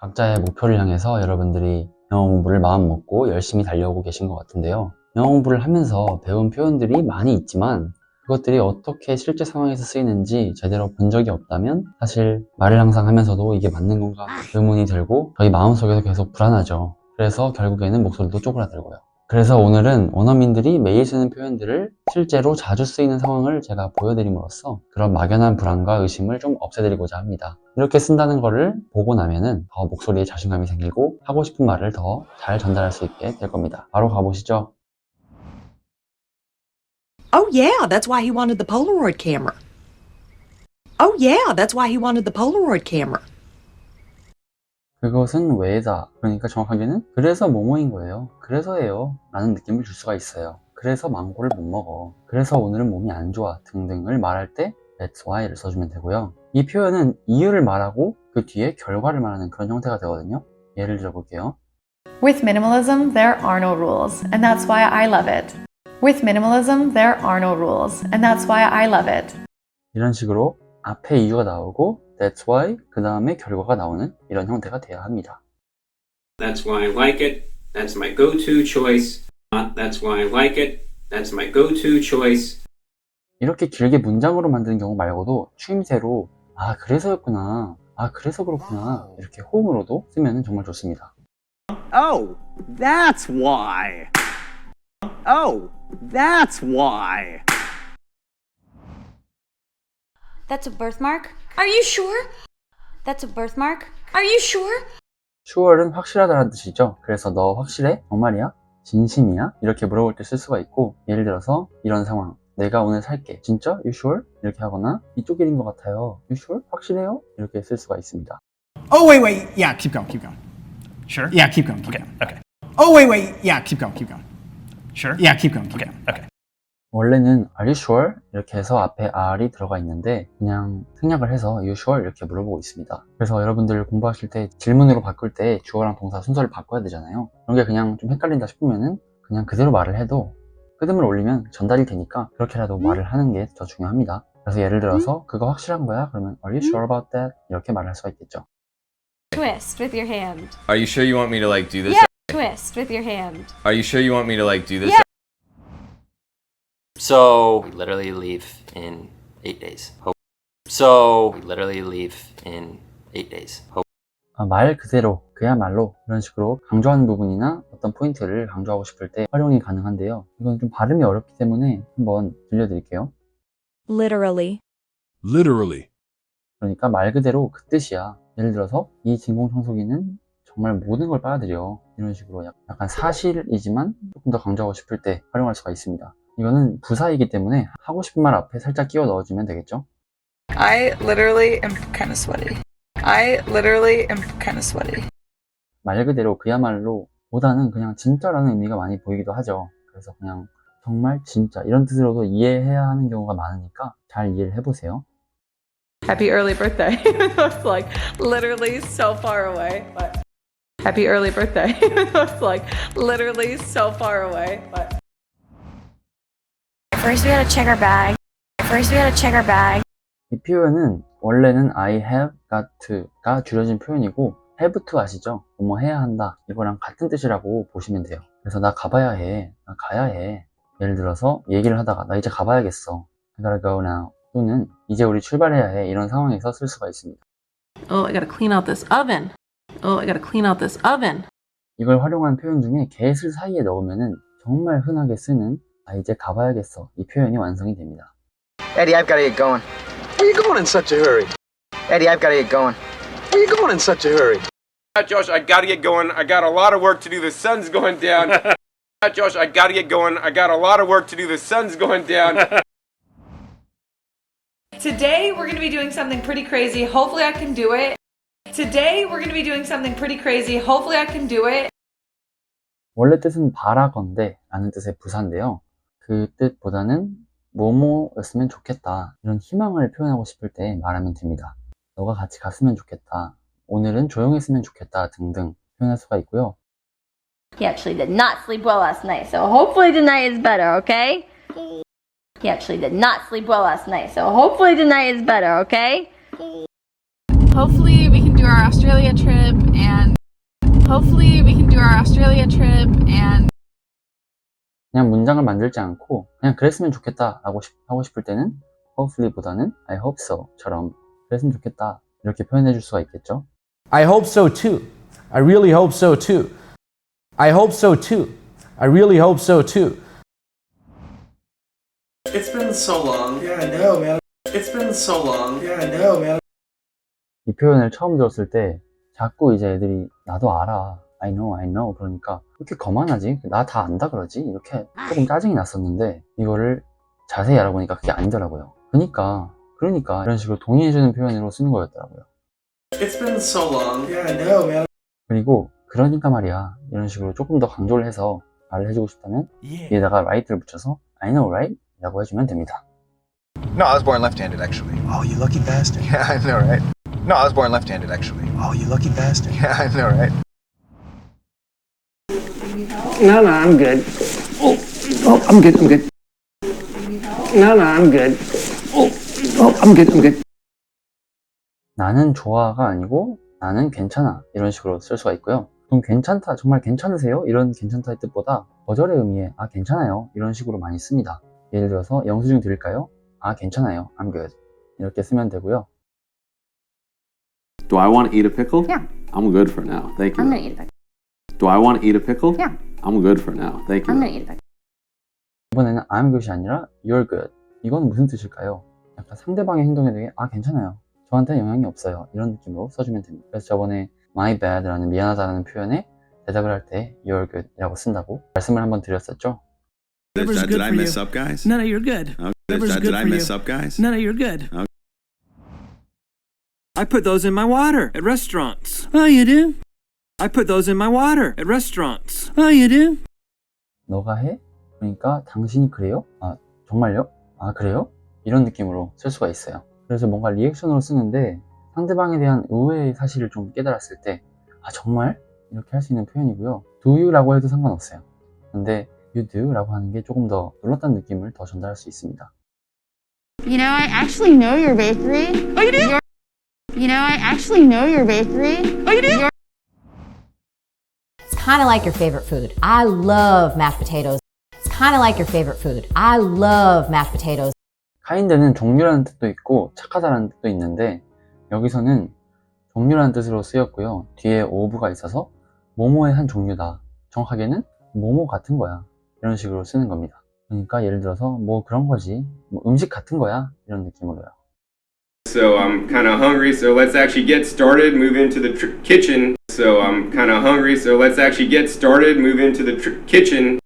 각자의 목표를 향해서 여러분들이 영어 공부를 마음 먹고 열심히 달려오고 계신 것 같은데요. 영어 공부를 하면서 배운 표현들이 많이 있지만 그것들이 어떻게 실제 상황에서 쓰이는지 제대로 본 적이 없다면 사실 말을 항상 하면서도 이게 맞는 건가 의문이 들고 저희 마음속에서 계속 불안하죠. 그래서 결국에는 목소리도 쪼그라들고요. 그래서 오늘은 원어민들이 매일 쓰는 표현들을 실제로 자주 쓰이는 상황을 제가 보여드림으로써 그런 막연한 불안과 의심을 좀 없애드리고자 합니다. 이렇게 쓴다는 거를 보고 나면은 더 목소리에 자신감이 생기고 하고 싶은 말을 더 잘 전달할 수 있게 될 겁니다. 바로 가보시죠. Oh, yeah, that's why he wanted the Polaroid camera. Oh, yeah, that's why he wanted the Polaroid camera. 그것은 왜다. 그러니까 정확하게는 그래서 뭐뭐인 거예요. 그래서예요. 라는 느낌을 줄 수가 있어요. 그래서 망고를 못 먹어. 그래서 오늘은 몸이 안 좋아. 등등을 말할 때 that's why를 써주면 되고요. 이 표현은 이유를 말하고 그 뒤에 결과를 말하는 그런 형태가 되거든요. 예를 들어 볼게요. With minimalism, there are no rules, and that's why I love it. With minimalism, there are no rules, and that's why I love it. 이런 식으로 앞에 이유가 나오고 that's why 그 다음에 결과가 나오는 이런 형태가 돼야 합니다. That's why I like it. That's my go-to choice. That's why I like it. That's my go-to choice. 이렇게 길게 문장으로 만드는 경우 말고도 추임새로 아 그래서였구나 아 그래서 그렇구나 이렇게 호응으로도 쓰면 정말 좋습니다. Oh, that's why. Oh, that's why. That's a birthmark? Are you sure? That's a birthmark? Are you sure? sure은 확실하다는 뜻이죠. 그래서 너 확실해? 정말이야? 진심이야? 이렇게 물어볼 때 쓸 수가 있고 예를 들어서 이런 상황 내가 오늘 살게 진짜? You sure? 이렇게 하거나 이쪽 길인 것 같아요. You sure? 확실해요? 이렇게 쓸 수가 있습니다. Oh wait, wait. Yeah, keep going, keep going. Sure. Yeah, keep going. Keep okay. Going. Okay. Oh wait, wait. Yeah, keep going, keep going. Sure. Yeah, keep going. Keep okay. Going. Okay. 원래는 Are you sure? 이렇게 해서 앞에 R이 들어가 있는데 그냥 생략을 해서 You sure? 이렇게 물어보고 있습니다. 그래서 여러분들 공부하실 때 질문으로 바꿀 때 주어랑 동사 순서를 바꿔야 되잖아요. 그런 게 그냥 좀 헷갈린다 싶으면은 그냥 그대로 말을 해도 끄듬을 올리면 전달이 되니까 그렇게라도 말을 하는 게 더 중요합니다. 그래서 예를 들어서 그거 확실한 거야? 그러면 Are you sure about that? 이렇게 말을 할 수가 있겠죠. Twist with your hand. Are you sure you want me to like do this? Yeah. Twist with your hand. Are you sure you want me to like do this? Yeah. So we literally leave in eight days. Hope. So we literally leave in eight days. Hope. 아, 말 그대로 그야말로 이런 식으로 강조하는 부분이나 어떤 포인트를 강조하고 싶을 때 활용이 가능한데요. 이건 좀 발음이 어렵기 때문에 한번 들려드릴게요. literally, literally, 그러니까 말 그대로 그 뜻이야. 예를 들어서 이 진공청소기는 정말 모든 걸 빨아들여. 이런 식으로 약- 약간 사실이지만 조금 더 강조하고 싶을 때 활용할 수가 있습니다. 이거는 부사이기 때문에 하고 싶은 말 앞에 살짝 끼워 넣어주면 되겠죠? I literally am kind of sweaty. I literally am kind of sweaty. 말 그대로 그야말로 보다는 그냥 진짜라는 의미가 많이 보이기도 하죠. 그래서 그냥 정말 진짜 이런 뜻으로도 이해해야 하는 경우가 많으니까 잘 이해를 해보세요. Happy early birthday. it's like literally so far away, but happy early birthday. it's like literally so far away, but First, we gotta check our bag. First, we gotta check our bag. 이 표현은 원래는 I have got to가 줄여진 표현이고 have to 아시죠? 뭐뭐 해야 한다 이거랑 같은 뜻이라고 보시면 돼요. 그래서 나 가봐야 해, 나 가야 해. 예를 들어서 얘기를 하다가 나 이제 가봐야겠어. I gotta go now. 또는 이제 우리 출발해야 해 이런 상황에서 쓸 수가 있습니다. oh, I gotta clean out this oven. Oh, I gotta clean out this oven. 이걸 활용한 표현 중에 get을 사이에 넣으면은 정말 흔하게 쓰는 아 이제 가봐야겠어 이 표현이 완성이 됩니다. Eddie, I've got to get going. where you going in such a hurry? Eddie, I've got to get going. Where you going in such a hurry? Josh, I gotta get going. I got a lot of work to do. The sun's going down. Josh, I gotta get going. I got a lot of work to do. The sun's going down. Today we're gonna be doing something pretty crazy. Hopefully I can do it. Today we're gonna be doing something pretty crazy. Hopefully I can do it. 원래 뜻은 바라건대 라는 뜻의 부사인데요. 그 뜻보다는 뭐뭐였으면 좋겠다 이런 희망을 표현하고 싶을 때 말하면 됩니다. 너가 같이 갔으면 좋겠다. 오늘은 조용했으면 좋겠다 등등 표현할 수가 있고요. He actually did not sleep well last night, so hopefully tonight is better, okay? He actually did not sleep well last night, so hopefully tonight is better, okay? Hopefully we can do our Australia trip and hopefully we can do our Australia trip and 그냥 문장을 만들지 않고 그냥 그랬으면 좋겠다 라고 싶- 하고 싶을 때는 hopefully보다는 I hope so처럼 그랬으면 좋겠다 이렇게 표현해 줄 수가 있겠죠. I hope so too. I really hope so too. I hope so too. I really hope so too. It's been so long. Yeah, I know, man. It's been so long. Yeah, I know, man. 이 표현을 처음 들었을 때 자꾸 이제 애들이 나도 알아. I know, I know. 그러니까 왜 이렇게 거만하지? 나 다 안다 그러지? 이렇게 조금 짜증이 났었는데 이거를 자세히 알아보니까 그게 아니더라고요. 그러니까, 그러니까 이런 식으로 동의해주는 표현으로 쓰는 거였더라고요. It's been so long. Yeah, I know, man. 그리고 그러니까 말이야 이런 식으로 조금 더 강조를 해서 말을 해주고 싶다면 위에다가 right를 붙여서 I know right? 라고 해주면 됩니다. No, I was born left-handed, actually. Oh, you lucky bastard. Yeah, I know, right? No, I was born left-handed, actually. Oh, you lucky bastard. Yeah, I know, right? No, no, I'm good. Oh, oh, I'm good. I'm good. No, no, I'm good. Oh, oh, I'm good. I'm good. 나는 좋아가 아니고 나는 괜찮아 이런 식으로 쓸 수가 있고요. 그럼 괜찮다 정말 괜찮으세요? 이런 괜찮다의 뜻보다 거절의 의미에 아 괜찮아요 이런 식으로 많이 씁니다. 예를 들어서 영수증 드릴까요? 아 괜찮아요 I'm good 이렇게 쓰면 되고요. Do I want to eat a pickle? Yeah. I'm good for now. Thank you. I'm gonna eat a pickle. Do I want to eat a pickle? Yeah. I'm good for now. Thank you. I'm gonna eat a pickle. 이번에는 I'm good이 아니라 you're good 이건 무슨 뜻일까요? 약간 상대방의 행동에 대해 아 괜찮아요 저한테는 영향이 없어요 이런 느낌으로 써주면 됩니다. 그래서 저번에 my bad라는 미안하다는 표현에 대답을 할 때 you're good 이라고 쓴다고 말씀을 한번 드렸었죠. Liver's good for you. up, guys? No, no, you're good. Liver's good for you. up, guys? No, no, you're good. I put those in my water at restaurants. Oh, you do? I put those in my water at restaurants. Oh, you do? 너가 해? 그러니까 당신이 그래요? 아 정말요? 아 그래요? 이런 느낌으로 쓸 수가 있어요. 그래서 뭔가 리액션으로 쓰는데 상대방에 대한 의외의 사실을 좀 깨달았을 때 아 정말? 이렇게 할 수 있는 표현이고요. do you라고 해도 상관없어요. 근데 you do라고 하는 게 조금 더 놀랐다는 느낌을 더 전달할 수 있습니다. You know, I actually know your bakery. Oh, you do? you know, I actually know your bakery. Oh, you do? It's kind of like your favorite food. I love mashed potatoes. It's kind of like your favorite food. I love mashed potatoes. kind는 종류라는 뜻도 있고 착하다라는 뜻도 있는데 여기서는 종류라는 뜻으로 쓰였고요. 뒤에 of가 있어서 뭐뭐의 한 종류다. 정확하게는 뭐뭐 같은 거야. 이런 식으로 쓰는 겁니다. 그러니까 예를 들어서 뭐 그런 거지. 뭐 음식 같은 거야. 이런 느낌으로요. So I'm kind of hungry, so let's actually get started, move into the tr- kitchen. So I'm kind of hungry, so let's actually get started, move into the tr- kitchen.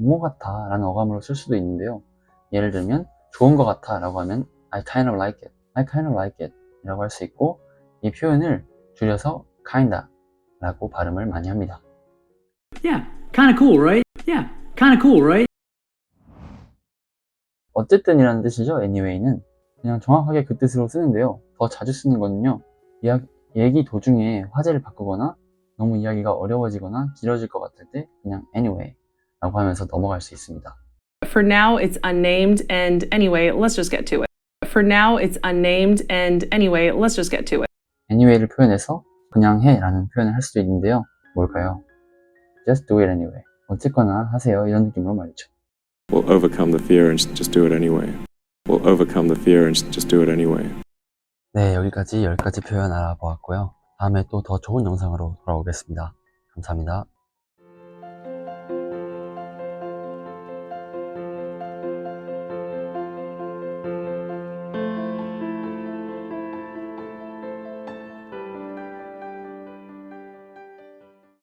뭐뭐 같아 라는 어감으로 쓸 수도 있는데요. 예를 들면 좋은 거 같아 라고 하면 I kind of like it. I kind of like it 이라고 할 수 있고 이 표현을 줄여서 kinda 라고 발음을 많이 합니다. Yeah, kind of cool, right? Yeah, kind of cool, right? 어쨌든 이라는 뜻이죠. anyway는 그냥 정확하게 그 뜻으로 쓰는데요. 더 자주 쓰는 거는요. 이야, 얘기 도중에 화제를 바꾸거나 너무 이야기가 어려워지거나 길어질 것 같을 때 그냥 anyway 라고 하면서 넘어갈 수 있습니다. For now, it's unnamed, and anyway, let's just get to it. For now, it's unnamed, and anyway, let's just get to it. anyway를 표현해서 그냥 해 라는 표현을 할 수도 있는데요. 뭘까요? just do it anyway. 어쨌거나 하세요. 이런 느낌으로 말이죠. We'll overcome the fear and just do it anyway. We'll overcome the fear and just do it anyway. 네, 여기까지 10가지 표현 알아보았고요. 다음에 또 더 좋은 영상으로 돌아오겠습니다. 감사합니다.